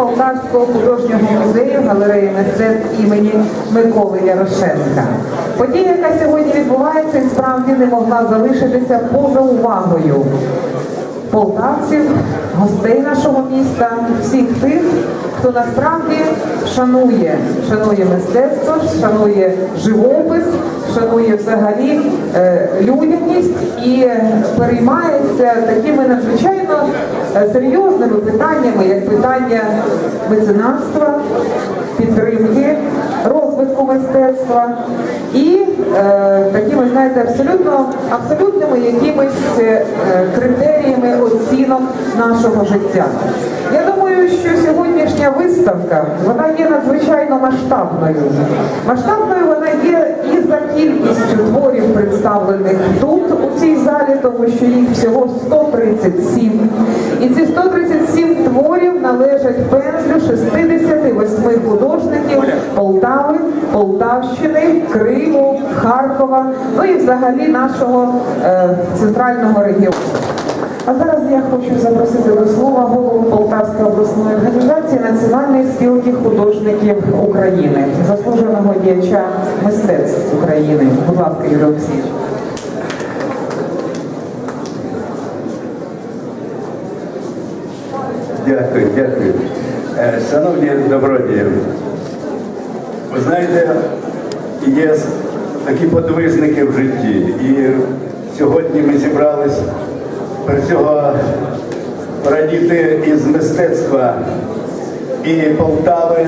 Полтавського художнього музею галереї мистецтв імені Миколи Ярошенка. Подія, яка сьогодні відбувається, і справді не могла залишитися поза увагою полтавців, гостей нашого міста, всіх тих, хто насправді шанує, шанує мистецтво, шанує живопис шанує взагалі е, людяність і переймається такими надзвичайно е, серйозними питаннями, як питання меценатства, підтримки, розвитку мистецтва і такими, знаєте, абсолютно абсолютними якимись е, критеріями оцінок нашого життя. Я думаю, що сьогоднішня виставка вона є надзвичайно масштабною. Масштабною вона є і за кількістю творів, представлених тут у цій залі, тому що їх всього 137. І ці 137 творів належать пензлю 68 художників Полтави, Полтавщини, Криму, Харкова, ну і взагалі нашого е, центрального регіону. А зараз я хочу запросити до слова голову Полтавської обласної організації Національної спілки художників України, заслуженого діяча мистецтв України. Будь ласка, Юрій Олексійович. Дякую, дякую. Е, Шановні добродії, ви знаєте, є такі подвижники в житті. І сьогодні ми зібрались при цього радіти із мистецтва і Полтави,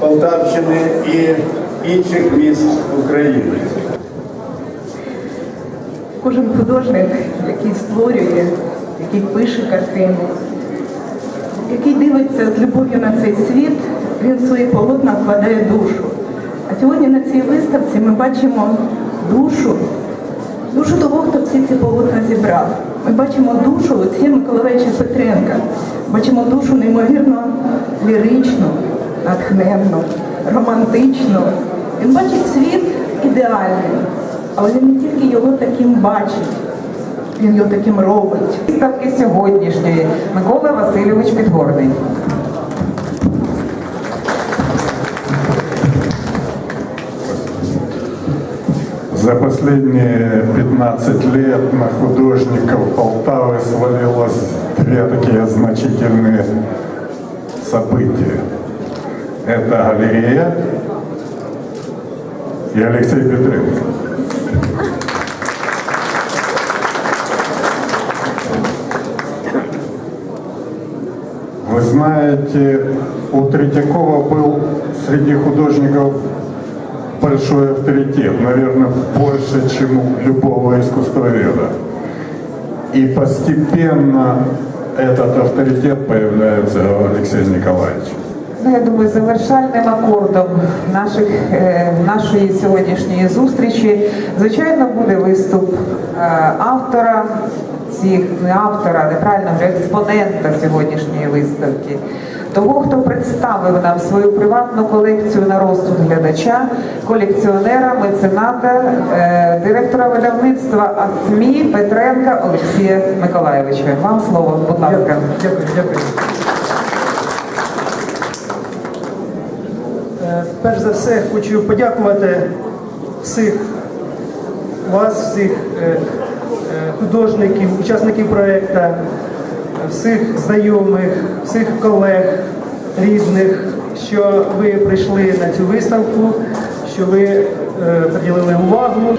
Полтавщини, і інших міст України. Кожен художник, який створює, який пише картини, який дивиться з любов'ю на цей світ, він в свої полотна вкладає душу. А сьогодні на цій виставці ми бачимо душу, душу того, хто всі ці полотна зібрав. Ми бачимо душу Олексія Миколаївича Петренка, бачимо душу неймовірно ліричну, натхненну, романтичну. Він бачить світ ідеальним, але він не тільки його таким бачить, він його таким робить. Виставки сьогоднішньої Микола Васильович Підгорний. За последние 15 лет на художников Полтавы свалилось две такие значительные события. Это галерея и Алексей Петренко. Вы знаете, у Третьякова был среди художников большой авторитет, наверное, больше, чем у любого искусствоведа. И постепенно этот авторитет появляется у Алексея Николаевича. Ну, я думаю, завершальним акордом наших, е, нашої сьогоднішньої зустрічі, звичайно, буде виступ е, автора цих, не автора, неправильно говорю, експонента сьогоднішньої виставки. Того, хто представив нам свою приватну колекцію на розсуд глядача, колекціонера, мецената, е, директора видавництва АСМІ Петренка Олексія Миколаєвича. Вам слово, будь ласка. Дякую, дякую. Е, Перш за все хочу подякувати всіх вас, всіх е, художників, учасників проєкту, всіх знайомих, всіх колег, рідних, що ви прийшли на цю виставку, що ви е, приділили увагу.